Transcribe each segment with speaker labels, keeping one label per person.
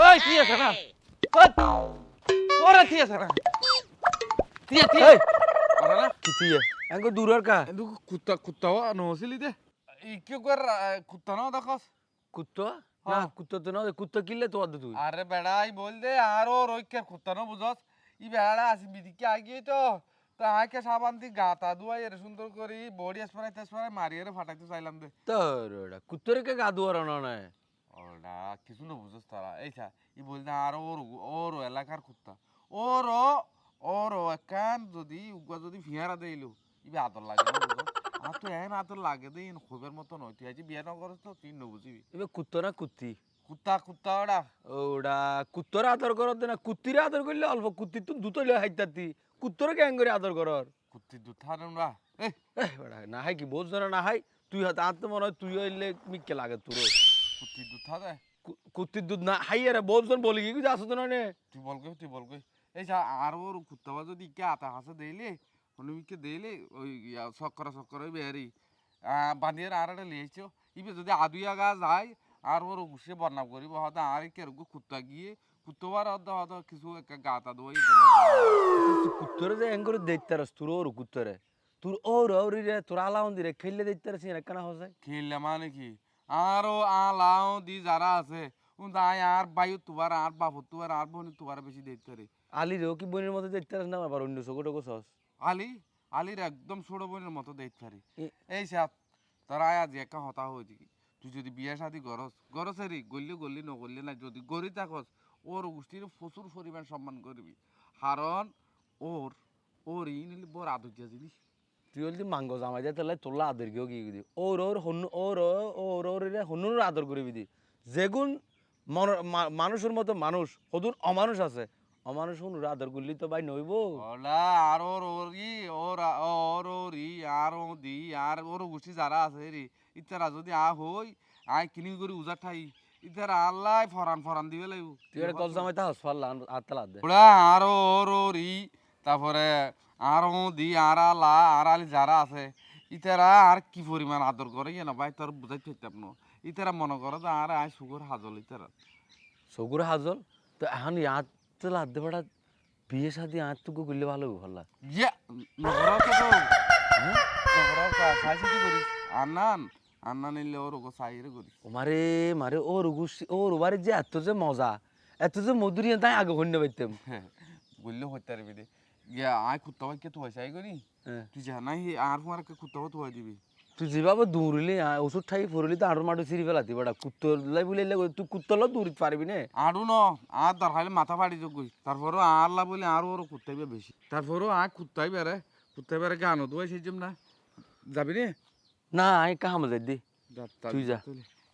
Speaker 1: ওই ঠিক আছে না। ওরা ঠিক আছে না। আছে
Speaker 2: এই।
Speaker 1: ওরা না।
Speaker 2: কিতি এঙ্গো দূরের কা?
Speaker 1: এন্দু কুত্তা কুত্তাও নহসিলি দে। ই কি কর কুত্তা না দেখস।
Speaker 2: কুত্তো? না। কুত্তো তো না কুত্তো কিনলে তো আদ তুই।
Speaker 1: আরে বেড়া আই বল দে আরও রইকে কুত্তা না বুঝস। ই বেড়া আসি বিদিকে আগিয়ে তো। তা আকে সাবান দি গাতা দুয়াই এর সুন্দর করি। বডি স্প্রে তেসপ্রে মারিয়ে ফাটাইতে চাইলাম দে।
Speaker 2: তোর কুত্তরে কে গা দুয়ার না
Speaker 1: ওটা কিছু না বুঝস তারা। এইসা ই বলতে আরও ওর ওর এলাকার কুত্তা। ওর ওর একান যদি উগা যদি ফিয়ারা দেইলু ইবে আদর লাগে না আর তো এন আদর লাগে দে ইন খুবের মতো নয় তুই আজ বিয়ে না তো তুই নবুঝিবি
Speaker 2: এবে কুত্তো না কুত্তি?
Speaker 1: কুত্তা কুত্তা ওটা
Speaker 2: ওটা কুত্তরে আদর করত না কুত্তিরে আদর করলে অল্প কুত্তি তুই দুটো লিয়ে হাইতাতি। কুত্তরে কেন করে আদর করর
Speaker 1: কুত্তি দুধা না এই।
Speaker 2: না হাই কি বোঝ না না হাই তুই হাত আত্ম মনে হয় তুই হইলে মিকে লাগে তোর
Speaker 1: কুত্তি দুধা দে।
Speaker 2: কুত্তির দুধ না হাই আরে বোঝন বলি কি আসো তো
Speaker 1: তুই বলগে তুই বলগে এই যা আর ওর কুত্তাবা যদি কে আতা হাসে দেইলে হনুমিকে দেইলে ওই ইয়া চক্করা চক্করা বেহারি আর একটা লিয়েছো ইবে যদি আদুইয়া গা যায় আর ওর ঘুষে বন্যা করিব। হয়তো আর কেরকু কুত্তা গিয়ে কুত্তবার হয়তো হয়তো কিছু একটা গাতা
Speaker 2: তুই কুত্তরে যে এং করে দেখতারস তোর ওর কুত্তরে। তোর ওর ওরি তোর আলাউন দিরে খেললে দেখতারস এর কেনা হসে।
Speaker 1: খেললে মানে কি? আরও আলাও দি যারা আছে তাই আর বায়ু তুবার আর বাপু তুবার আর বোন তুবার বেশি দেখতে রে।
Speaker 2: আলি রেও কি বোনের মতো দেখতারস না আবার অন্য চোখ টোক সস
Speaker 1: আলি? আলির একদম ছোট বোনের মতো দেখতে
Speaker 2: এ-
Speaker 1: এই সাত তোরা আজ একা হতা হয়েছে তুই যদি বিয়ে শাদি গরস গরসেরই গল্লি গল্লি নগল্লি না যদি গড়ি থাকস ওর গোষ্ঠীর প্রচুর পরিমাণ সম্মান করবি। কারণ ওর ওর ই নিলে বড় আদর্য জিনিস
Speaker 2: তুই বলছি মাঙ্গ জামাই দিয়ে তাহলে তোলা আদর কেউ কি দি ওর ওর হন্য ওর ওর ওর রে হন্নুর আদর করবি দি যেগুন মন- মানুষের মতো মানুষ হদুন অমানুষ আছে। অমানুষ হনুর আদর করলি তো ভাই নইব।
Speaker 1: ওলা আর ওর ওরি ওর আর ও দি আর ওর যারা আছে রে ইতারা যদি আ হই আই কিনি করে উজার ঠাই ইতারা আল্লাহ ফরান ফরান দিবে লাগব
Speaker 2: তুই কল জামাই তা হসপাল আতলা দে।
Speaker 1: ওরা আর ওর ওরি তারপরে আর ও দি আর আলা আর আলি যারা আছে ইতারা আর কি পরিমাণ আদর করে ইয়ে না ভাই তোর বুঝাই পাইতাম না। ইতারা মনে করে যে আর আই সুগর হাজল ইতারা।
Speaker 2: সগুর হাজল? তো এখন ইয়াত তেলা আদে বেড়া বিয়ে শাদি আত তো করলে ভালো ভাল্লা
Speaker 1: ইয়া নগরাও তো তো কা সাইসি কি করিস। আন্নান আন্নান নিলে ওর ওগো সাইরে করিস।
Speaker 2: মারে মারে ওর গুছি ওর বারে যে এত যে মজা এত যে মধুরি তাই আগে হন্য পাইতাম
Speaker 1: বললে হইতে পারবি ইয়া আই কুত্তা ভাই কে তুই চাই করি। তুই জানাই আর তোমার কে কুত্তা ভাই তুই দিবি।
Speaker 2: তুই যেভাবে দৌড়লি ওষুধ ঠাই ফুরলি তো আড়ো মাঠো সিঁড়ি ফেলাতি বেটা কুত্তলাই বলে তুই কুত্তল দৌড়িতে পারবি না?
Speaker 1: আরও ন আর দরকার মাথা ফাড়ি যোগ তারপরও আর লা বলে আর ওর কুত্তাইবে বেশি তারপরও আর কুত্তাই বেড়ে কুত্তাই বেড়ে গান দুয়াই সেই না। যাবি
Speaker 2: না? যাই দি। তুই যা।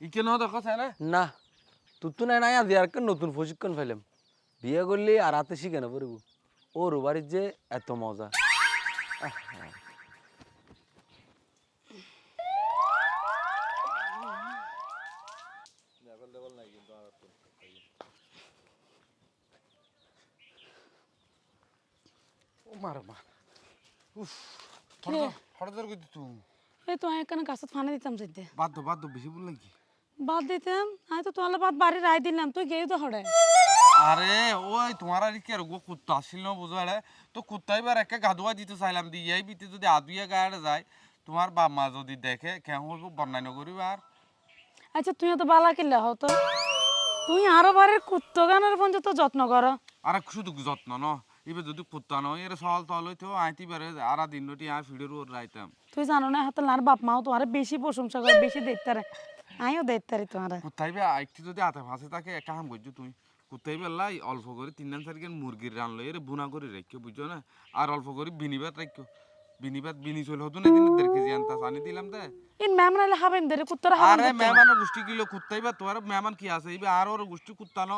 Speaker 1: ইকে ন দেখো চাই না?
Speaker 2: না তো নাই নাই আজ আর একটা নতুন প্রশিক্ষণ ফেলাম। বিয়ে করলি আর হাতে শিখে না পড়ব ওর বাড়ির যে এত মজা
Speaker 3: তো এখানে গাছত ফানে দিতাম যেতে
Speaker 1: বাদ দো বাদ দো বেশি বল নাকি
Speaker 3: বাদ দিতাম আমি তো তোমার বাদ বাড়ি রায় দিলাম তুই গেও তো হড়ে
Speaker 1: আরে ওই তোমার আর কি আর গো কুত্তা আসছিল না বুঝো আরে তো কুত্তাই বার একে গাদুয়া দিতে চাইলাম দি এই বিতে যদি আদুয়া গায়ে যায় তোমার বাপ মা যদি দেখে কেমন বলব বন্যায় নগরিব আর।
Speaker 3: আচ্ছা তুই তো বালা কিল্লা হও তো। তুই আরও বারের কুত্ত গানের পর্যন্ত যত্ন কর।
Speaker 1: আর শুধু যত্ন ন এবার যদি কুত্তা নয় এর সহল তহল হইতো আইতি পারে আর দিন নটি আর ফিডের ওর রাইতাম।
Speaker 3: তুই জানো না হাতে আর বাপ মাও তোমার বেশি প্রশংসা করে বেশি দেখতে রে আমিও দেখতে রি তোমার।
Speaker 1: কুত্তাই বে আইটি যদি আতে ফাঁসে তাকে একা হাম করছ তুমি। কুত্তাই বেলাই অল্প করে তিন দিন চারি মুরগির রান লই এর বুনা করে রাখিও বুঝছ না? আর অল্প করে বিনিবাদ রাখিও। বিনিবাদ বিনি চলে হতো না কিন্তু দেড় কেজি আনতাস আনি দিলাম দে।
Speaker 3: ইন ম্যাম নাইলে হাবেন দে কুত্তর হাবেন
Speaker 1: আরে মেহমানের গোষ্ঠী কিলো কুত্তাই বা তোমার মেহমান কি আছে? এইবা আর ওর গোষ্ঠী কুত্তা ন।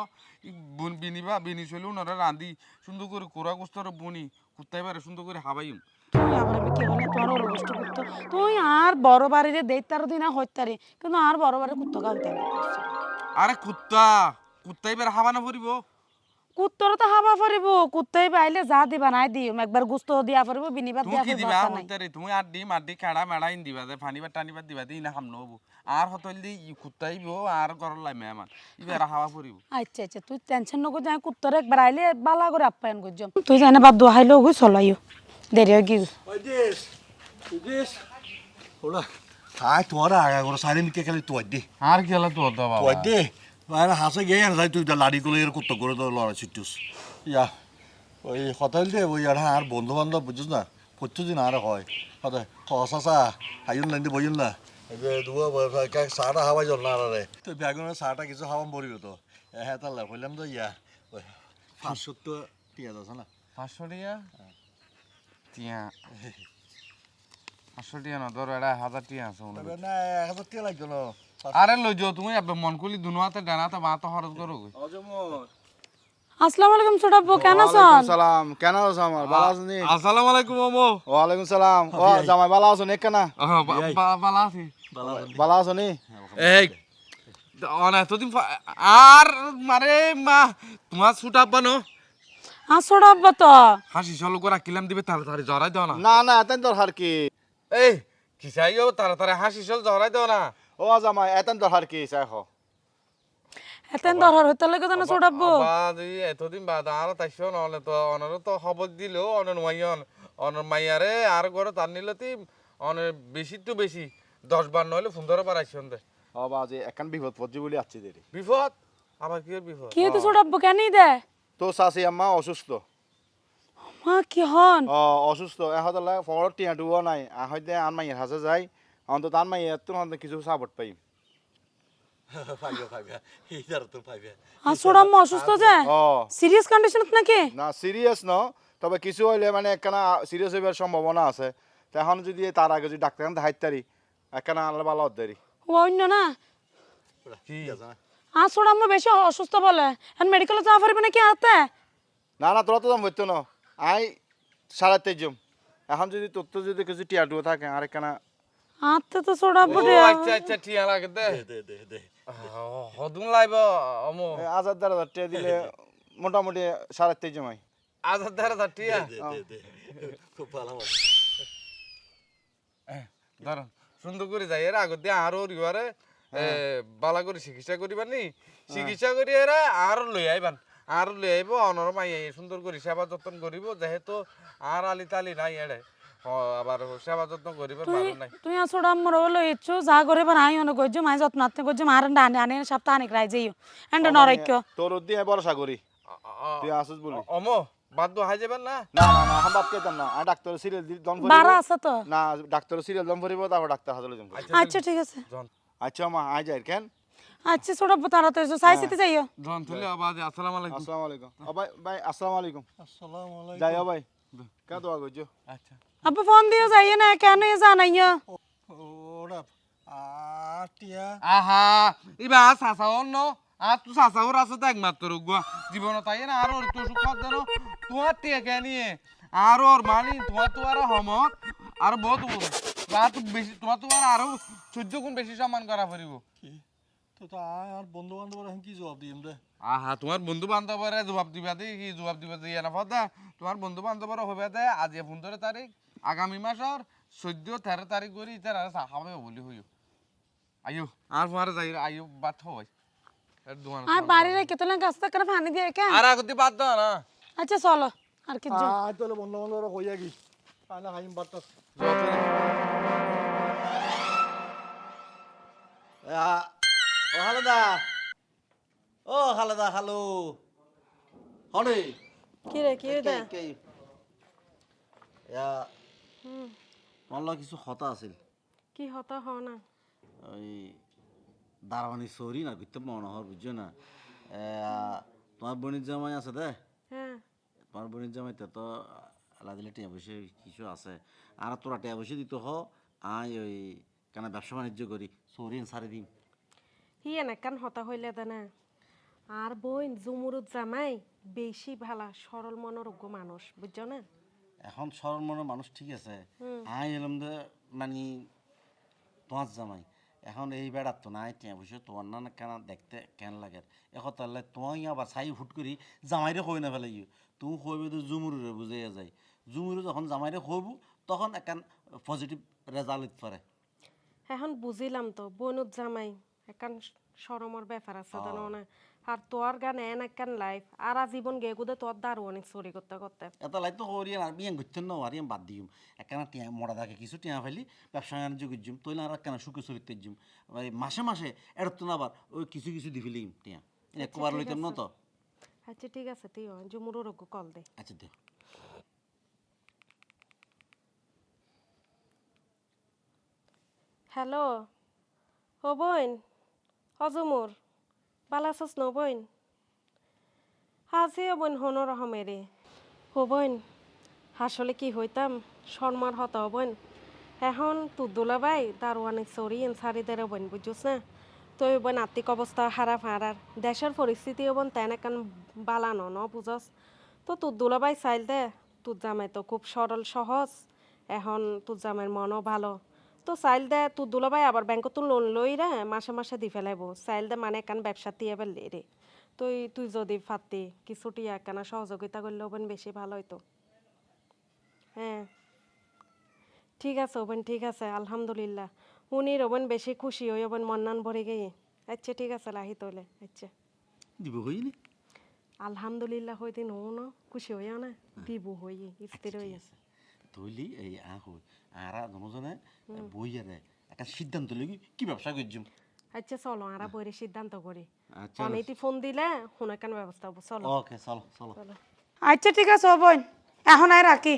Speaker 1: ই বুন বিনিবা বিনি চলে ওনারা রান্ধি সুন্দর করে কোরা গোস্তর বুনি কুত্তাই বারে সুন্দর করে হাবাইম।
Speaker 3: তুই আমার আমি কি হলে তোমার ওর গোষ্ঠ কুত্ত। তুই আর বড় বাড়িতে দেখতার দিনা হইতারি কিন্তু আর বড় বাড়ি কুত্ত গালতে
Speaker 1: আরে কুত্তা! কুত্তাই বের হাবা না পড়িব
Speaker 3: কুত্তর তো হাবা পারিব কুত্তাই বাইলে যা দিবা নাই দিও একবার গুস্ত দিয়া পারিব বিনিবাদ
Speaker 1: তুমি
Speaker 3: দিয়া
Speaker 1: কি
Speaker 3: পারিব
Speaker 1: দিবা
Speaker 3: আশা
Speaker 1: তুমি আর ডিম আর দি খেড়া মেড়া ইন দিবা দে ফানিবার টানিবার দিবা দি না হাম নবু আর হতল দি ই কুত্তাইব আর গরল লাই মেহমান ইবে হাওয়া পড়িব
Speaker 3: আচ্ছা আচ্ছা তুই টেনশন নকর যাই কুত্তর একবার আইলে বালা করে আপ্যায়ন করছ তুই জানে বাদ দো হাইলো গই চলাইও দেরি হয়ে গিয়ে
Speaker 4: Oides, oides. Hola. Hai, tu ora aga gora sare mikke kali tu
Speaker 1: আর কি হলো তো বাবা।
Speaker 4: Tu hasa ge yan sai tu da ladi gole এর কুত্তা করে তো লড়া চিটুস ইয়া ওই হোটেল দে ওই আর আর বন্ধু বান্ধব বুঝছিস না? প্রত্যেকদিন আর হয়। হতে কসাসা আইন লাইন দিয়ে বইন না? দুয়া হাওয়া জল না রে তো ব্যাগুনের সাটা কিছু হাওয়া মরিব তো? হ্যাঁ তাহলে কইলাম তো ইয়া ওই পাঁচশো তো আছে না
Speaker 1: পাঁচশো টিয়া? টিয়া। পাঁচশো টিয়া না ধরো এটা হাজার টিয়া আছে হয়।
Speaker 4: না এক হাজার টিয়া লাগতো না।
Speaker 1: আরে লই যাও তুমি এবার মন করলি দুনো হাতে ডানাতে বাঁতে খরচ করো।
Speaker 3: আসসালামু আলাইকুম ছোট আব্বু কেন আছেন?
Speaker 5: সালাম কেন আছো আমার? ভালো আছো নি
Speaker 1: আসসালামু আলাইকুম
Speaker 5: ওয়ালাইকুম সালাম। ও জামাই ভালো আছো? নি কেনা?
Speaker 1: ভালো আছি।
Speaker 5: ভালো আছো? নি
Speaker 1: এই অন এতদিন আর মারে মা তোমার ছুট আব্বা নো?
Speaker 3: আর ছোট আব্বা তো।
Speaker 1: হাসি সল করে রাখিলাম দিবে তাড়াতাড়ি জড়াই দাও না।
Speaker 5: না না এতেন দরকার কি
Speaker 1: এই কি চাইও তাড়াতাড়ি হাসি সল জড়াই দাও না।
Speaker 5: ও জামাই এতেন দরকার কি চাই খো
Speaker 3: এতেন দরকার হইতে লাগে তো না ছোট আব্বু
Speaker 1: বাদ এই এতদিন বাদ আর তাইছো নহলে তো অনারও তো খবর দিলেও অনর মাইয়ন অনর মাইয়ারে আর ঘরে তার নিলে তি অনের বেশি তো বেশি দশ বার নইলে ফোন ধরে পারাইছন দে।
Speaker 5: ও বাজে একান বিপদ পড়ছি বলে আসছি দেরি।
Speaker 1: বিপদ? আমার কি বিপদ?
Speaker 3: কি হইতে ছোট কেনই দে?
Speaker 5: তো শাশি আম্মা অসুস্থ।
Speaker 3: মা কি হন?
Speaker 5: অসুস্থ। এখন টিয়া টুও নাই। আহতে আন মাইয়ের যাই অন্তত আন মাইয়ের তো অন্তত কিছু সাপোর্ট পাই
Speaker 4: পাইবে পাইবে। এইটার তো পাইবে।
Speaker 3: আর ছোট আম্মা অসুস্থ যে? সিরিয়াস কন্ডিশন নাকি?
Speaker 5: না সিরিয়াস ন তবে কিছু হইলে মানে একখানা সিরিয়াস হইবার সম্ভাবনা আছে। তো এখন যদি তার আগে যদি ডাক্তার দেখাইতে পারি একখানা আনলে ভালো হতে পারি
Speaker 3: ও অন্য না?
Speaker 1: কি?
Speaker 3: আর ছোট আম্মা বেশি অসুস্থ বলে। এখন মেডিকেলে যাওয়া পারবে নাকি হাতে?
Speaker 5: না না তোরা তো দাম হইতো না। আই সাড়ে তেইশ জম এখন যদি তোর তো যদি কিছু টিয়াটুও থাকে আর একখানা
Speaker 3: হাতে তো
Speaker 1: ও
Speaker 3: রে।
Speaker 1: আচ্ছা আচ্ছা ঠিক লাগে দে।
Speaker 4: দে দে দে
Speaker 1: হদুন লাইব অমো।
Speaker 5: হাজার দেড় টিয়া দিলে মোটামুটি সাড়ে তেইশ জমাই
Speaker 1: ধারে ধর টিয়া।
Speaker 4: দে দে খুব ভালো
Speaker 1: ধরুন সুন্দর করে যাই। এর আগত দিয়ে আরও রিবারে বালা করে চিকিৎসা করিবার নি? চিকিৎসা করি এরা আর লই আইবান। আর লই আইব অনর মাই সুন্দর করে সেবা যত্ন করিব যেহেতু আর আলি তালি নাই এড়ে। আবার সেবা যত্ন করিবার
Speaker 3: তুই
Speaker 1: ভালো নাই।
Speaker 3: তুই আর ছোট হলো ইচ্ছু যা করে বা নাই অনেক গজ্জ মাই যত্ন আত্মে গজ্জ মার আনে আনে সপ্তাহ আনেক রাই যাইও। এন্ড নরৈক্য।
Speaker 5: তোর দিয়ে ভরসা করি। তুই আসিস বলি।
Speaker 1: অমো বাদ হাই যাবেন না?
Speaker 5: না না না এখন বাদ কেতাম না। আমি ডাক্তার সিরিয়াল দম
Speaker 3: বারা আছে তো।
Speaker 5: না ডাক্তার সিরিয়াল দম ভরিব তারপর ডাক্তার হাজারে জম
Speaker 3: আচ্ছা ঠিক আছে।
Speaker 5: আচ্ছা মা আই যাই কেন?
Speaker 3: আচ্ছা ছোট আব্বু তাড়াতাড়ি সাইসিতে যাইও।
Speaker 1: জন তুলে আবাজ আসসালামু আলাইকুম।
Speaker 5: আসসালামু আলাইকুম। ভাই ভাই আসসালামু আলাইকুম।
Speaker 4: আসসালামু আলাইকুম।
Speaker 5: যাই ভাই। কে দোয়া করছ
Speaker 1: আচ্ছা
Speaker 3: আব্বু ফোন দিও যাইও না কেন জানাইও
Speaker 4: ওরা আটিয়া
Speaker 1: আহা ইবা সাসা অন্য আর তু সাসা ওর আছে তো একমাত্র গুয়া জীবন তাই না আর ওর তো সুখ দেন তোমার টেকে নিয়ে আর ওর মানি তোমার তো আর হমত আর বহুত তো বেশি তোমার তো আর আরও সহ্য গুণ বেশি সম্মান করা পড়িব
Speaker 4: তো তা আর বন্ধু বান্ধব কি জবাব দিম রে
Speaker 1: আহা তোমার বন্ধু বান্ধবরে জবাব দিবা দে কি জবাব দিবা দিয়ে না ফদা। তোমার বন্ধু বান্ধবর হবে দে আজ পনেরো তারিখ আগামী মাসর চোদ্দ তেরো তারিখ করে ইতার আর খাবে বলি হইও। আইও আর তোমার যাই আইও বাদ হয়
Speaker 3: আর বাড়ি রেখে তোলা গাছ থেকে পানি দিয়ে কে
Speaker 1: আর আগতে বাদ দাও না।
Speaker 3: আচ্ছা চলো আর কি
Speaker 4: বন্ধু বান্ধব হইয়া গি
Speaker 2: ও হালাদা। ও হালাদা হ্যালো হনে।
Speaker 6: কি রে কি রে
Speaker 2: মল্লা কিছু হতা আছিল?
Speaker 6: কি হতা হ না?
Speaker 2: ওই দারওয়ানি সরি না ঘুরতে মনে হওয়ার বুঝছ না। তোমার বোনের জামাই আছে দে?
Speaker 6: হ্যাঁ।
Speaker 2: তোমার বোনের জামাইতে তো আল্লাহ দিলে টিয়া বসে কিছু আছে। আর তোরা টিয়া বসে দিত হ আই ওই কেন ব্যবসা বাণিজ্য করি সরি সারি দিন
Speaker 6: হি এনাকান হতা হইলে দে না আর বইন জুমুরুত জামাই বেশি ভালা সরল মনোরোগ্য মানুষ বুঝছ না?
Speaker 2: এখন সরল মনের মানুষ ঠিক আছে। আই এলাম দে মানে তোমার জামাই।
Speaker 7: এখন এই বেড়ার তো নাই টিয়া বসে তোমার না কেন দেখতে কেন লাগে? এখন তাহলে তোমাই আবার চাই হুট করি জামাইরে কই না ফেলাই তুমি কইবে তো জুমুরে বুঝাইয়া যায়। জুমুরে যখন জামাইরে কইব তখন একান পজিটিভ রেজাল্ট পারে
Speaker 6: এখন বুঝিলাম তো বনুত জামাই একান সরমর ব্যাপার আছে জানো না? আর তোর গান এন একান লাইফ আর জীবন গে গুদে তোর দারু অনেক চুরি করতে করতে।
Speaker 7: এত লাই তো করি আর বিয়ান করতেন না আর বাদ দিম একখানা টিয়া মরা থাকে কিছু টিয়া ফেলি ব্যবসা বাণিজ্য করছুম তৈলে আর একখানা সুখে চলিতে যাম মাসে মাসে এর তো না আবার ওই কিছু কিছু দি ফেলিম টিয়া। একবার লইতাম না তো?
Speaker 6: আচ্ছা ঠিক আছে তুই জুমুরুর কল দে।
Speaker 7: আচ্ছা দেখ
Speaker 6: হ্যালো ও বইন অজুমুর বালাসস ন বইন। হাসি ও বইন হনো রহমেরে ও বইন আসলে কি হইতাম শর্মার হত বইন এখন তুদুলা বাই দারোয়ানে চরি এন সারি দেরে বইন বুঝছস না। তো বইন আর্থিক অবস্থা হারা হারার দেশের পরিস্থিতি বন তেন একান বালানো ন বুঝস তো তুদুলা বাই চাইল দে তুর জামাই তো খুব সরল সহজ। এখন তুর জামাইয়ের মনও ভালো। তো চাইল দে তুর দুলাভাই আবার ব্যাংকত লোন লই রে মাসে মাসে দি ফেলাইব চাইল দে মানে একান ব্যবসা দিয়ে ফেললি রে তুই তুই যদি ফাতি কিছুটি একখানা সহযোগিতা করলে ওবেন বেশি ভালো হইতো হ্যাঁ ঠিক আছে ওবেন ঠিক আছে আলহামদুলিল্লাহ। উনি রবেন বেশি খুশি হই ওবেন মন্নান ভরে গিয়ে। আচ্ছা ঠিক আছে লাহি তোলে আচ্ছা।
Speaker 7: দিব হইনি
Speaker 6: আলহামদুলিল্লাহ হইতে নো না। খুশি হইয়া না? দিব হই স্থির হইয়া
Speaker 7: তৈলি এই আ হই আর দুজনে বইয়ারে একটা সিদ্ধান্ত লই কি ব্যবসা করছুম?
Speaker 6: আচ্ছা চলো আরা বইরে সিদ্ধান্ত করি।
Speaker 7: আচ্ছা
Speaker 6: অনেকটি ফোন দিলে শুনে কেন ব্যবস্থা হব? চলো।
Speaker 7: ওকে চলো চলো।
Speaker 3: আচ্ছা ঠিক আছে বোন। এখন আর রাখি।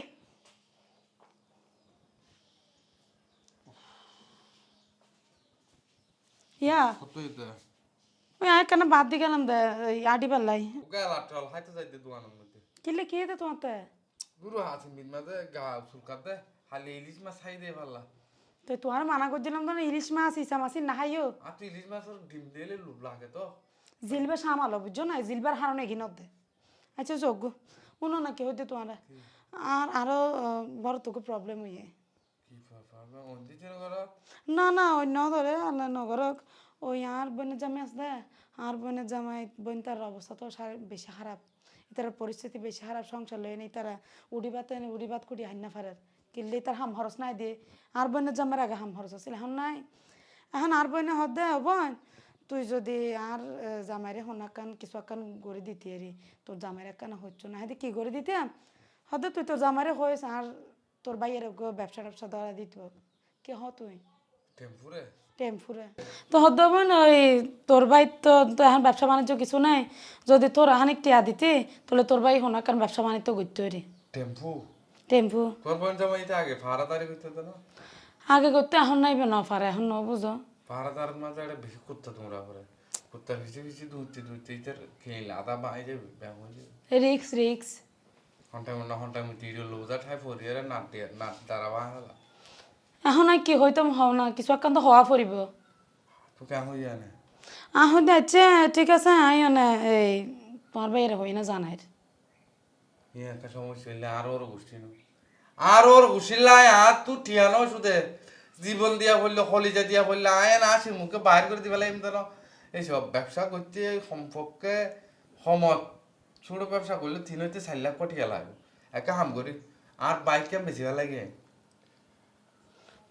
Speaker 3: ইয়া। ওই আর কেন বাদ দি গেলাম দে আডি পাল্লাই
Speaker 1: গেল আটল হাইতে যাইতে দোকানের
Speaker 3: কি তোমার তে?
Speaker 1: গুরু গা হালি ইলিশ মাছ খাই দে পারলা।
Speaker 3: তো তোমার মানা করছিলাম তো ইলিশ মাছ ইসা মাছ না খাইও
Speaker 1: আর তুই ইলিশ মাছের ডিম দিলে লুপ লাগে তো।
Speaker 3: জিলবে সামালো বুঝছ না? জিলবার হারণ এগিয়ে দে। আচ্ছা যোগ্য উনো না কি হইতে তোমার? আর আরও বড় তোকে প্রবলেম হইয়ে। না না অন্য ধরে আল্লাহ নগরক। ওই আর বোনের জামাই আছে দে। আর বোনের জামাই বোন তার অবস্থা তো বেশি খারাপ। তার পরিস্থিতি বেশি খারাপ, সংসার লই নেই, তারা উড়িবাত এনে উড়িবাত করি হাইনা ফারার। কিনলে তার হাম খরচ নাই দিয়ে আর বোনের জামার আগে হাম খরচ আছিল, এখন নাই। এখন আর বইনে হদ দে বোন তুই যদি আর জামাইরে হোনাকান কিছু একান গড়ে দিতি আরি তোর জামাইরে একান হচ্ছ না। হেদি কি করে দিতাম হদ তুই তোর জামাইরে হয়েছ আর তোর বাইয়ের ব্যবসা ট্যাবসা ধরা দিত। কে হ তুই?
Speaker 1: টেম্পুরে?
Speaker 3: টেম্পুরে। তো হদ্দবেন ওই তোর ভাই তো তো এখন ব্যবসা বাণিজ্য কিছু নাই। যদি তোর হানিক টিয়া দিতি তাহলে তোর ভাই হোনাকান ব্যবসা বাণিজ্য করতে পারি
Speaker 1: টেম্পু?
Speaker 3: টেম্পু।
Speaker 1: তোর বোন জামাইতে আগে ভাড়া করতে তো না?
Speaker 3: আগে করতে এখন নাইবে না পারে এখন ন বুঝো।
Speaker 1: ভাড়া তার মাঝে একটা বেশি কুত্তা তোমরা করে কুত্তা ভিজে ভিজে দুধতে দুধতে ইতার খেয়ে আদা বাই যাবে ব্যায়াম হয়ে যাবে।
Speaker 3: রিক্স রিক্স।
Speaker 1: ঘন্টায় মনে ঘন্টায় মুটি লোজা ঠাই ফরিয়ে নাট দিয়ে নাট দ্বারা বাহালা
Speaker 3: এখন আর কি হইতাম হও না কিছু একান তো হওয়া পড়িব
Speaker 1: তো কেমন না?
Speaker 3: আহ যাচ্ছে ঠিক আছে আইও না এই তোমার বাইরে হই না জানাই
Speaker 1: একটা সমস্যা হইলে আরও ওর গোষ্ঠী আর ওর গোষ্ঠীলাই আর তুই ঠিয়ানো জীবন দিয়া বললে কলিজা দিয়া বললে আয় না আসি মুখে বাইর করে দিবেলা এমনি ধরো এইসব ব্যবসা করতে সম্পর্কে সমত ছোট ব্যবসা করলে তিন হইতে চার লাখ পঠিয়া লাগবে একা হাম করি আর বাইক কেম বেশি লাগে।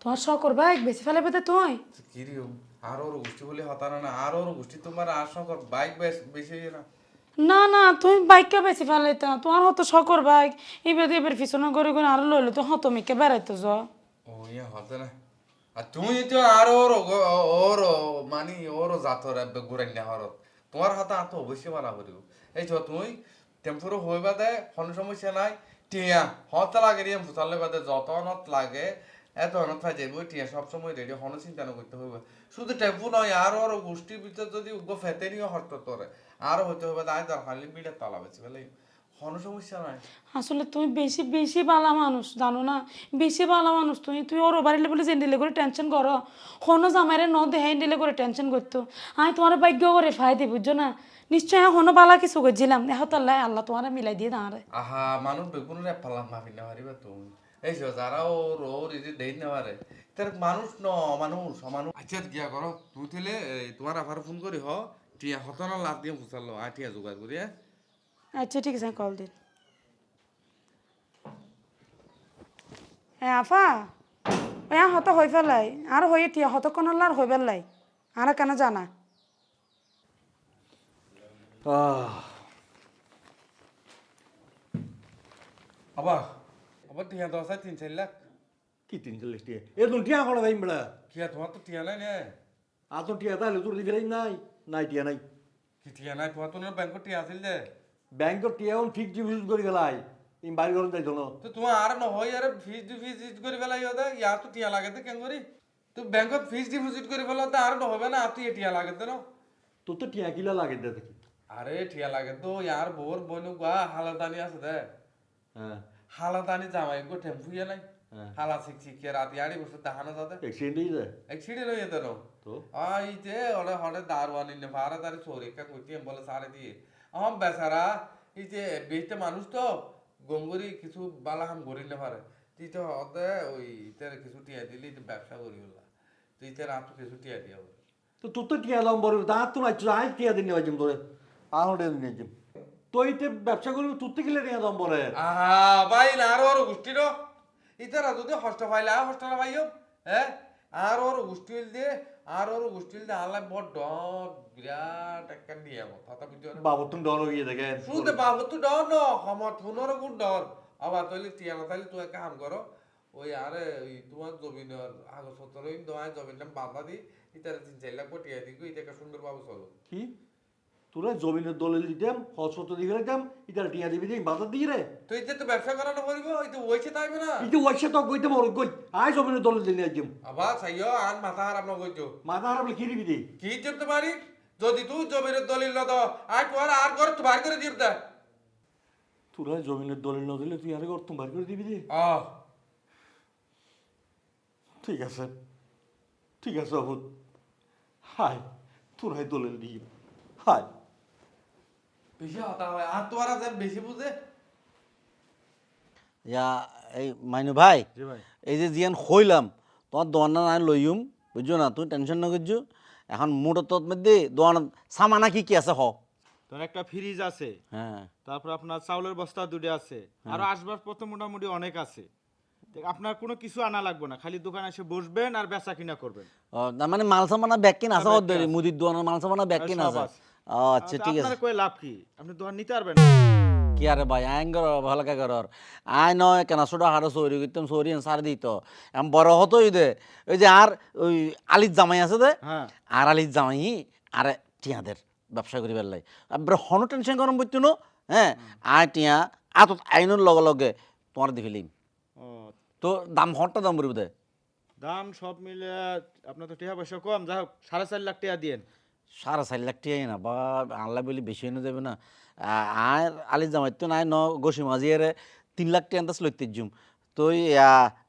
Speaker 3: তোমার শখ করবা বেশি ফেলে পেতে তুই।
Speaker 1: কিরিও আর ওর গোষ্ঠী বলে হতানা না আর ওর গোষ্ঠী তোমার আর সকর বাইক বেশ না।
Speaker 3: না না তুমি বাইককে বেশি ফেলাইতে না তোমার হতো শখর বাইক এবার এবার পিছনে করে করে আরও লইলে তো হতো মিকে বেড়াইতো য
Speaker 1: ও ইয়ে হতে না। আর তুমি তো আর ওর ওর মানি ওর জাতর ঘুরাই না হরত। তোমার হাতে আতো অবশ্যই বানা করিব এই তো তুমি টেম্পুরো হইবা দে কোনো সমস্যা নাই। টিয়া হতে লাগে রিয়াম ফুসালে বাদে যত লাগে এত অনত ফাই যাইব টিয়া সবসময় রেডি হনো চিন্তা না করতে হইবে। শুধু টেম্পু নয় আর ওর গোষ্ঠীর ভিতর যদি উগ্র ফেতে নিয়ে হরত তোরে আরও হতে হবে আয় দরকার বিড়ে তলা বেছে ফেলে কোনো সমস্যা নাই।
Speaker 3: আসলে তুমি বেশি বেশি বালা মানুষ জানো না? বেশি বালা মানুষ তুমি তুই ওর বাড়িলে বলে যে জেন্ডিলে করে টেনশন করো হনো জামাইরে ন দে হ্যান্ডিলে করে টেনশন করতো আমি তোমার ভাগ্য করে ফাই দি বুঝছ না? নিশ্চয় হনো বালা কিছু করছিলাম এখন তো আল্লাহ আল্লাহ তোমার মিলাই দিয়ে দাঁড়ায়
Speaker 1: আহা মানুষ বেগুনের পাল্লা মাফি না পারিবা তুমি। এই যে যারা ওর ওর এই যে দেই না পারে তার মানুষ ন মানুষ অমানুষ আচ্ছা গিয়া করো তুই তাহলে এই, তোমার আবার ফোন করি হ। টিয়া হত না লাভ দিয়ে ফুসালো আর টিয়া জোগাড় করি হ্যাঁ?
Speaker 3: আচ্ছা ঠিক আছে কল দিন। হ্যাঁ আফা ওই হত হয়ে ফেলাই আর হয়ে টিয়া হত কোন আর হয়ে ফেলাই আর কেন জানা?
Speaker 1: আবার আবার টিয়া দশ আর তিন চার লাখ
Speaker 4: কি তিন চল্লিশ টিয়া এ তুমি টিয়া করা যাই বেড়া
Speaker 1: কিয়া তোমার তো টিয়া নাই নে
Speaker 4: আর তো টিয়া তাহলে তোর দিকে নাই নাই টিয়া নাই
Speaker 1: কি টিয়া নাই তোমার তো ব্যাংকত টিয়া আছিল যে
Speaker 4: ব্যাংকর টিয়া ঠিক ডিপোজিট করে গেলাই তুমি বাড়ি ঘর যাইতো না
Speaker 1: তো তোমার আর নহয় আর ফিজ ডিপোজিট করে ফেলাই ইয়দা ইয়ার তো টিয়া লাগে তো কেন করি তো ব্যাংকত ফিজ ডিপোজিট করে ফেলা তো আর নহবে না আর তুই টিয়া লাগে তো না
Speaker 4: তোর তো টিয়া কিলা লাগে দে দেখি
Speaker 1: আরে টিয়া লাগে তো ইয়ার বোর বইনু গা হালাদানি আছে দে
Speaker 4: হ্যাঁ
Speaker 1: হালাদানি জামাই গো টেম্পু ইয়ে নাই?
Speaker 4: হ্যাঁ।
Speaker 1: হালা শিখ শিখিয়ে রাত ইয়ারি বসে দেখানো যাতে?
Speaker 4: এক্সিডেন্ট হয়ে যায়
Speaker 1: এক সিঁড়ি লইয়ে দেন
Speaker 4: তো?
Speaker 1: আই যে ওরে হরে দারওয়ানি নে ভাড়া তারি চোরে কা কইতে বলে সারে দিয়ে। আম বেচারা এই যে বেতে মানুষ তো গঙ্গুরি কিছু বালা হাম গরি না পারে তুই তো হতে ওই তেরে কিছু টিয়া দিলি তো ব্যবসা করি বললা তুই তেরে আপনি কিছু টিয়া দিয়া
Speaker 4: তো তোর তো টিয়া দাম বড় তা তো নাই আই টিয়া দিন নিয়ে তোরে। টিয়া দিন নিয়ে তুই তো ব্যবসা করবি তোর থেকে টিয়া দাম বড়
Speaker 1: আহা ভাই না আর ওর গোষ্ঠী নো ইতারা যদি হস্ট পাইলে হস্ট পাইও হ্যাঁ আর ওর গোষ্ঠী দিয়ে আর ওর গোষ্ঠী দিয়ে আল্লাহ বড় ডর বিরাট একটা নিয়ে কথা বুঝতে
Speaker 4: বাবু তুমি ডর হয়ে দেখেন।
Speaker 1: শুনতে পাবো তো ডর ন সমর থুনোর কোন ডর আবার তৈলে টিয়া না তাহলে তুই এক কাম করো ওই আরে ওই তোমার জমিনের কাগজপত্র ওই তোমার জমিনটা বাধা দি ইতারে তিন চার লাখ টিয়া দিগো ইটাকে সুন্দর বাবু চলো।
Speaker 4: কি? তোরা জমিনের দলিল দিতাম হসপত্র দিকে দিতাম এটা টিয়া দিবি দিই বাজার দিই রে।
Speaker 1: তুই যে তো ব্যবসা করানো করব ওই তো ওইছে তাইবে না।
Speaker 4: ইতে ওয়াইসে তো কইতে মর কই? আই জমিনের দলিল দিলে একদম
Speaker 1: আবা চাইও আর মাথা হারাপ না কইছো
Speaker 4: মাথা হারাবলে কি দিবি দি?
Speaker 1: কি জিপতে পারি যদি তুই জমির দলিল না দাও আর তোমার আর করে তো ভার করে জিপ দে।
Speaker 4: তোরা জমিনের দলিল না দিলে তুই আরে কর তুমি বার করে দিবি দি।
Speaker 1: আহ।
Speaker 4: ঠিক আছে। ঠিক আছে অবুদ হাই তোরাই দলিল দিই হাই
Speaker 1: বেশি হতা হয় আর তোমার যেন বেশি বুঝে
Speaker 7: ইয়া এই মাইনু ভাই এই যে জিয়ান খইলাম তোমার দোয়ানা নাই লইম বুঝছ না? তুমি টেনশন না করছ এখন মোটর তোর মধ্যে দোয়ান সামানা কি কি আছে হ
Speaker 5: তোর একটা ফ্রিজ আছে।
Speaker 7: হ্যাঁ
Speaker 5: তারপর আপনার চাউলের বস্তা দুটো আছে। আরও আসবাবপত্র মোটামুটি অনেক আছে। আপনার কোনো কিছু আনা লাগবে না। খালি দোকানে এসে বসবেন আর বেচা কিনা করবেন
Speaker 7: তার মানে মাল সামানা ব্যাগ কিনা আছে মুদির দোয়ানের মাল সামানা ব্যাগ কিনা আছে। আচ্ছা ঠিক আছে।
Speaker 5: আপনার কয়ে লাভ কি? আপনি দোকান নিতে পারবেন?
Speaker 7: কি আরে ভাই আইন কর ভালো কে কর আই নয় কেন ছোট হাড়ো চৌরি করতাম চৌরি সার দিত এম বড় হতো দে। ওই যে আর ওই আলির জামাই আছে দে
Speaker 5: হ্যাঁ।
Speaker 7: আর আলির জামাই আর টিয়াদের ব্যবসা করি পেলাই এবার হনো টেনশন গরম বুঝতো না? হ্যাঁ? আর টিয়া আত আইনের লগে লগে তোমার দেখিলিম তো দাম হরটা দাম বলব দে।
Speaker 5: দাম সব মিলে আপনার তো টাকা পয়সা কম। যাই হোক সাড়ে চার লাখ টাকা দিয়েন।
Speaker 7: সাড়ে চার লাখ টিয়াই না বা আল্লাহ বলি বেশি এনে যাবে না। আর আলির জামাই তো নাই ন গোসি এরে তিন লাখ টিয়া আন্দাজ লইতে জুম। তো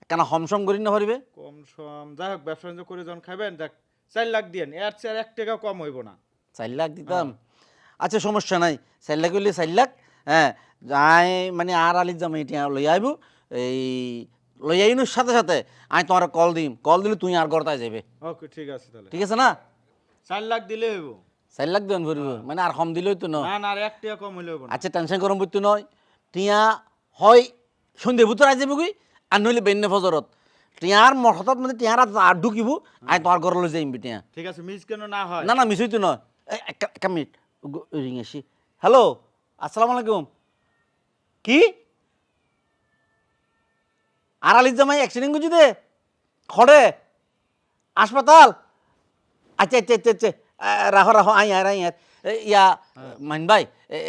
Speaker 7: কেন হমসম করি না পারিবে?
Speaker 5: কম সম যাই হোক ব্যবসা বাণিজ্য করে যখন খাবেন দেখ চার লাখ দিয়েন এর চেয়ে এক টাকা কম হইব না।
Speaker 7: চার লাখ দিতাম? আচ্ছা সমস্যা নাই চার লাখ হইলে চার লাখ হ্যাঁ যাই মানে আর আলির জামাই এটা লই আইব এই লই আইনোর সাথে সাথে আমি তোমার কল দিম কল দিলে তুই আর গড়তায় যাবে
Speaker 5: ওকে ঠিক আছে তাহলে।
Speaker 7: ঠিক আছে না?
Speaker 5: চার লাখ দিলে হইব।
Speaker 7: চার লাখ দেন ভরিব মানে আর কম দিলেই তো নয়
Speaker 5: না না আর এক টাকা কম হইলে হইব না।
Speaker 7: আচ্ছা টেনশন করম নয় টিয়া হয় সন্ধে ভিতর আই যাবি আর নইলে বেন্নে ফজরত টিয়ার মঠত মানে টিয়ার আর ঢুকিব আই তোমার ঘরলৈ যাইম টিয়া।
Speaker 5: ঠিক আছে মিস কেন না হয়?
Speaker 7: না না মিস হইতো নয় একটা মিনিট। রিং আসি হ্যালো আসসালামু আলাইকুম। কি? আর আলির জামাই অ্যাক্সিডেন্ট করছি দে। খড়ে হাসপাতাল। আচ্ছা আচ্ছা আচ্ছা আচ্ছা রাহ রাখো আই আর আই আর ইয়া মাইন ভাই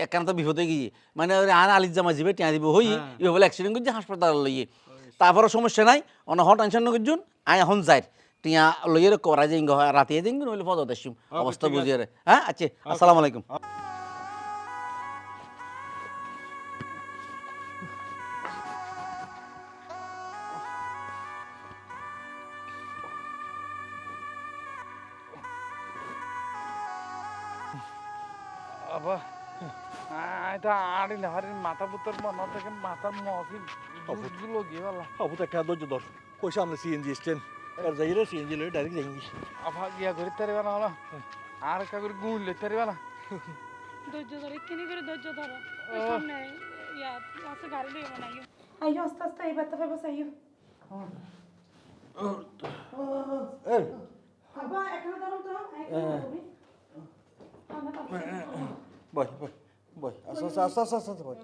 Speaker 7: একান্ত তো বিপদে গিয়ে মানে আর আলির জামা যাবে টিয়া দিব হই ইয়ে বলে অ্যাক্সিডেন্ট করছি হাসপাতাল লইয়ে তারপরে সমস্যা নাই অন হ টেনশন নকরছুন আই এখন যাই টিয়া লইয়ে করা যাই রাতে যাই নইলে পদ অবস্থা বুঝিয়ে হ্যাঁ আচ্ছা আসসালামু আলাইকুম।
Speaker 1: আবার এটা আড়ি হারির মাথা পুতর মনে থেকে মাথার মহফিল। গুলো গিয়ে বলা।
Speaker 4: হবু তো একটা ধৈর্য ধর। কই সামনে সিএনজি স্ট্যান্ড আর যাই রে সিএনজি লই ডাইরেক্ট যাই
Speaker 1: আফা গিয়া করে তারিবা না হলো আর কা করে গুণ লে তারিবা না
Speaker 3: ধৈর্য ধরে কিনি করে ধৈর্য ধরো। ওই সামনে ইয়া আছে গাড়ি লইব না আইও আইও আস্তে আস্তে এই ব্যথা পাবো আইও
Speaker 4: এই।
Speaker 3: এখানে তো। এখানে
Speaker 4: বই বই বই আস্তে আস্তে আস্তে আস্তে আস্তে আস্তে বই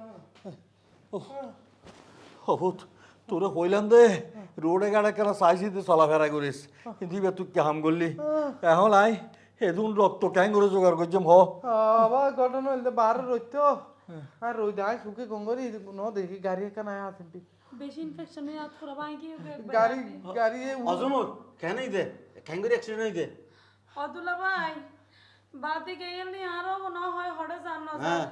Speaker 4: তোরে কইলাম দে রোডে গাড়ে কেন চাইছি তুই চলাফেরা করিস? কিন্তু এবার তুই কাম করলি? এখন আই এদুন রক্ত ক্যাং করে জোগাড় করছম হ।
Speaker 1: আবার ঘটনা হইলে বাহার রইতো। আর রই দাই সুখে গঙ্গরি ন দেখি গাড়ি কেন আছেন
Speaker 3: বেশি ইনফেকশন হয়ে হাত পুরো ভাঙি
Speaker 1: গাড়ি গাড়ি
Speaker 7: অজমর কেন দে? ক্যাঙ্গুরি অ্যাক্সিডেন্ট হইতে
Speaker 3: অদুলা ভাই হয় হড়ে জান না
Speaker 7: হ্যাঁ।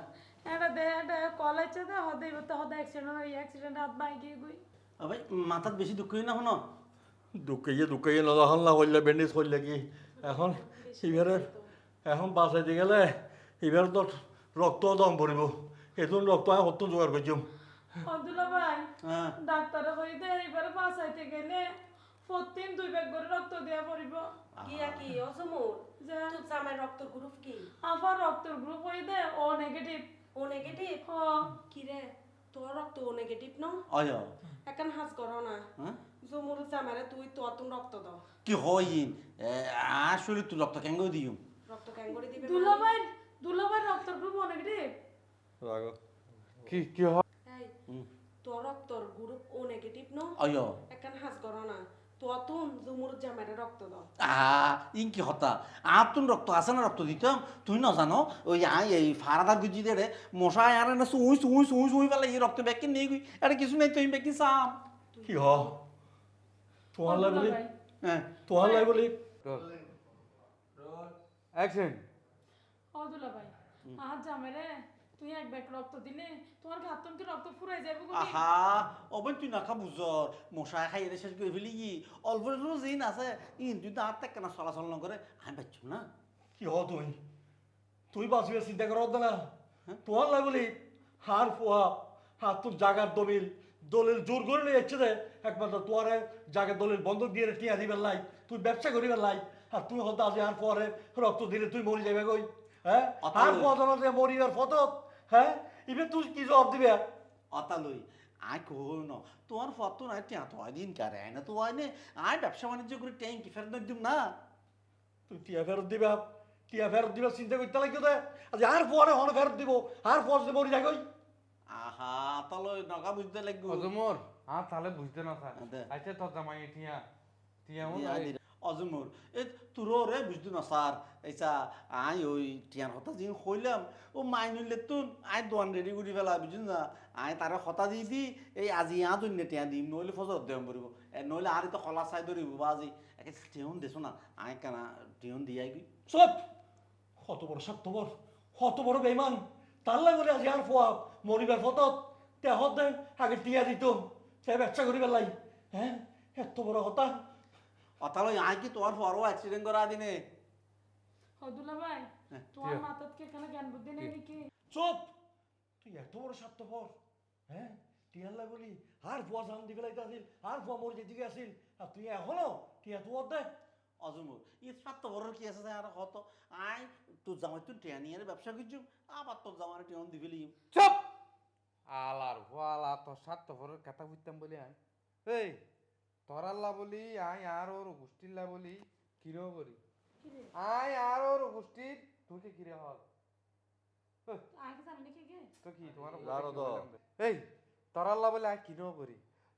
Speaker 3: এটা দে এটা কলেজে দে হদে ইবতে হদে অ্যাক্সিডেন্ট হই অ্যাক্সিডেন্ট হাত ভাঙি গই।
Speaker 7: ভাই মাথাত বেশি দুঃখ হই না শুনো?
Speaker 4: দুকাইয়ে দুকাইয়ে নদাহল না হইলে ব্যান্ডেজ করলে কি? এখন এবারে এখন বাঁচাইতে গেলে এবার তো রক্ত দম পড়িব এদুন রক্ত আমি হত্য জোগাড় করছম
Speaker 3: অদুলা ভাই
Speaker 7: হ্যাঁ।
Speaker 3: ডাক্তারে কই দে এবারে বাঁচাইতে গেলে প্রতিদিন দুই ব্যাগ করে রক্ত দেওয়া পড়িব
Speaker 6: কিয়া কি অসমুর?
Speaker 3: যে
Speaker 6: তোর জামাই রক্ত গ্রুপ কি?
Speaker 3: আবার রক্তের গ্রুপ হই দে ও নেগেটিভ
Speaker 6: ও নেগেটিভ
Speaker 3: হ।
Speaker 6: কি রে? তোর রক্ত ও নেগেটিভ ন?
Speaker 7: অয়
Speaker 6: এখন হাজ করো না।
Speaker 7: হ্যাঁ?
Speaker 6: জমুর জামাইরে তুই তো তুমি রক্ত দাও।
Speaker 7: কি হয় আসলে তুই রক্ত ক্যাঙ্গো দিও
Speaker 6: রক্ত ক্যাং করে দিবে
Speaker 3: দুলা ভাই দুলা ভাই রক্তের গ্রুপ ও নেগেটিভ
Speaker 1: কি কি হয়?
Speaker 6: তোর রক্তর গ্রুপ ও নেগেটিভ ন?
Speaker 7: অয়
Speaker 6: এখন হাজ করো না। তো তুন জমুর জামাইরে রক্ত দাও।
Speaker 7: আহা ইন কি হতা। আর তুন রক্ত আছে না রক্ত দিতাম তুই না জানো ওই আই এই ফারাদার গুজি দে মশা আরে না সুই সুই সুই সুই বেলা এই রক্ত ব্যাগ নিয়ে গই। আরে কিছু নাই তুই ব্যাগ সাম
Speaker 4: কি হ? তোমার লাই বলি?
Speaker 7: হ্যাঁ।
Speaker 4: তোমার লাই বলি?
Speaker 1: অ্যাকশন।
Speaker 3: ও দুলা ভাই আজ জামাইরে। তুই এক ব্যাগ রক্ত দিলে তোমার ঘাতন কি রক্ত ফুরাই যাবে গো
Speaker 7: আহা অবন তুই না খা বুঝর মশা খাই এদের শেষ করে ফেলি কি অল্প রোজ ইন আছে ইন তুই তো হাত কেন চলাচল না করে আমি পাচ্ছ না।
Speaker 4: কি হ তুই? তুই বাঁচবে চিন্তা কর না। তোমার লাই বলি হার পোয়া হাত তোর জাগার দলিল দলিল জোর করে নিয়ে যাচ্ছে রে একমাত্র তোর জাগার দলিল বন্ধক দিয়ে টিয়া দিবার লাই তুই ব্যবসা করিবার লাই আর তুই হতো আজ আর পরে রক্ত দিলে তুই মরি যাবে কই হ্যাঁ আর পথ মরিবার ফতত হ্যাঁ? ইবে তুই কি জবাব দিবে?
Speaker 7: অতালই আয় কই ন। তোমার ফটো নাই টিয়া তো দিন কারে আয় না তো আয় নে। আয় ব্যবসা বাণিজ্য করে ট্যাঙ্কি ফেরত দিম না।
Speaker 4: তুই টিয়া ফেরত দিবা টিয়া ফেরত দিবা চিন্তা করতে লাগবে তো। আজ আর পরে হন ফেরত দিব আর পর যে মরি যায় কই
Speaker 7: আহা তালই নগা বুঝতে লাগবো।
Speaker 1: অজমর হ্যাঁ তাহলে বুঝতে না স্যার।
Speaker 7: দে।
Speaker 1: আচ্ছা তোর জামাই টিয়া। টিয়া
Speaker 7: অজমর এ তোর রে বুঝতে না স্যার এইসা আই ওই টিয়ার হতা যে কইলাম ও, মাই নিলে তুন, আই দোয়ান রেডি করি ফেলা বুঝুন না? আই তারে হতা দি দি, এই আজি ইয়া তুই টিয়া দিম, নইলে ফজর দেম পড়িব এ, নইলে আর তো খলা চাই ধরিব বা আজি। একে টিয়ন দেছো না, আই কেনা টিয়ন দিয়াই গই
Speaker 4: সব কত বড় স্বার্থপর কত বড় বেইমান। তার লাগে আজি আর ফোয়া মরিবার ফতত তে হত দেন আগে টিয়া দিতুম সে ব্যবসা করিবার লাই হ্যাঁ এত বড় হতা।
Speaker 7: অতালই আই কি তোমার পরও অ্যাক্সিডেন্ট করা দিনে?
Speaker 3: ও দুলা ভাই
Speaker 7: হ্যাঁ,
Speaker 3: তোমার মাথাত কি এখানে জ্ঞান বুদ্ধি নেই নাকি?
Speaker 4: চুপ! তুই এত বড় স্বার্থপর হ্যাঁ? টিয়ার লাই বলি আর ফোয়া জান দিকে লাইতে আসিল আর ফোয়া মরি যেদিকে আসিল আর তুই এখনও টিয়া তো দে
Speaker 7: অজমর ই বড় কি আছে আর কত আই তোর জামাই তুই টিয়া নিয়ে ব্যবসা করছু আবার তোর জামাই টিয়ন দিবি
Speaker 1: চুপ! আলার ভালা তোর স্বার্থপরের কথা বুঝতাম বলি আই এই তোরাল্লা বলি আই আর ওর গোষ্ঠীর বলি কিরো করি আই আর ওর গোষ্ঠীর তোকে কিরে হল? তো কি তোমার? এই তোরাল্লা বলি আই কিনো করি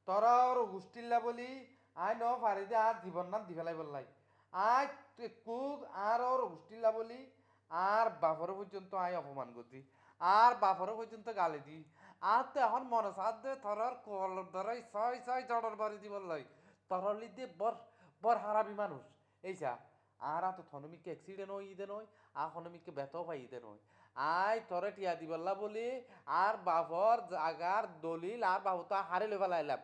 Speaker 1: তোরা ওর গোষ্ঠীর বলি আই ন পারি দে আর জীবন নাম দি ফেলাই বললাই আই তুই কুদ আর ওর গোষ্ঠীর বলি আর বাপর পর্যন্ত আই অপমান করছি আর বাপর পর্যন্ত গালি দি। আর তো এখন মনে দে থরার কল ধরাই ছয় ছয় জড়র বাড়ি দি বললাই তরলি দিয়ে বর বর হারাবি মানুষ এইসা আর তো থনমিকে অ্যাক্সিডেন্ট হই ইদে নয় আর হনমিকে বেত পাই ইদে নয় আই তরে টিয়া দিবল্লা বলি আর বাপর জাগার দলিল আর বাবু তো হারে লেবা লাইলাম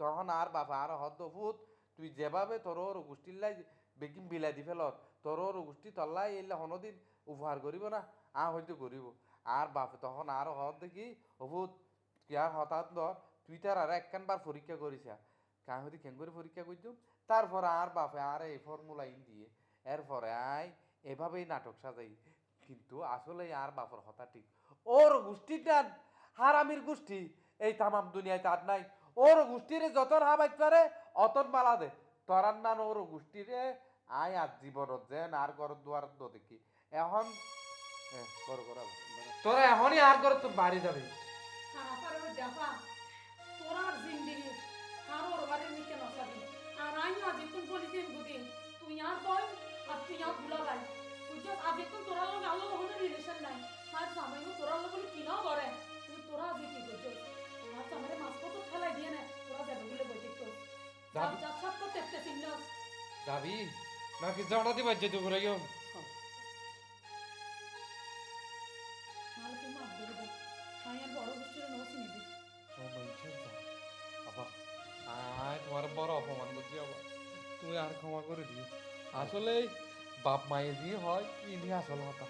Speaker 1: তখন আর বাবা আর হদ্দ ফুত তুই যেভাবে তোর ওর গোষ্ঠীর বেগিন বিলাই দি ফেলত তোর গোষ্ঠী তল্লাই এলে হনদিন উপহার করিব না, আ হয়তো করিব আর বাপে তখন আর হত দেখি, অভূত আর হঠাৎ ধর টুইটার আর একখানবার পরীক্ষা করিছে কাহ হতে কেন করে পরীক্ষা করছুম তারপর আর বাপে আর এই ফর্মুলা ইন দিয়ে এরপরে আই এভাবেই নাটক সাজাই। কিন্তু আসলে আর বাপর হতা ঠিক। ওর গোষ্ঠীটা হারামির গোষ্ঠী এই তামাম দুনিয়ায় তার নাই। ওর গোষ্ঠীরে যতন হাবাইত পারে অতন মালা দে। তোরার নান ওর গোষ্ঠীরে আয় আর জীবনত যেন আর ঘর দুয়ার তো দেখি। এখন। তোরা এখনই আর করে তো বাড়ি যাবে।
Speaker 8: তোরা জিন্দিগি আর ওর বাড়ি নিচে নসাবি আর আই আজ তুম বলিছেন বুদি তুই আর বল আর তুই আর ভুলা ভাই যে আজ তুম তোরা লোক আলো কোনো রিলেশন নাই। আর সামনে তোরা লোক কি না করে। তুই তোরা আজ কি করছ আর সামনে মাছ কত ঠেলাই দিয়ে না। তোরা যাবে বলে দেখতো
Speaker 1: যাবি?
Speaker 8: যা সব তো দেখতে সিগনাস
Speaker 1: যাবি? নাকি জানা দিবা যেতে করে গেম
Speaker 8: নালে তুই মাছ ধরে দে। আমি আর বড় গোষ্ঠীর নৌসি নিবি
Speaker 1: ও মাইছে বাবা আয়, তোমার বড় অপমান করছি আবার। তুমি আর ক্ষমা করে দিও। আসলে বাপ মায়ের দিয়ে হয় ইনি আসল কথা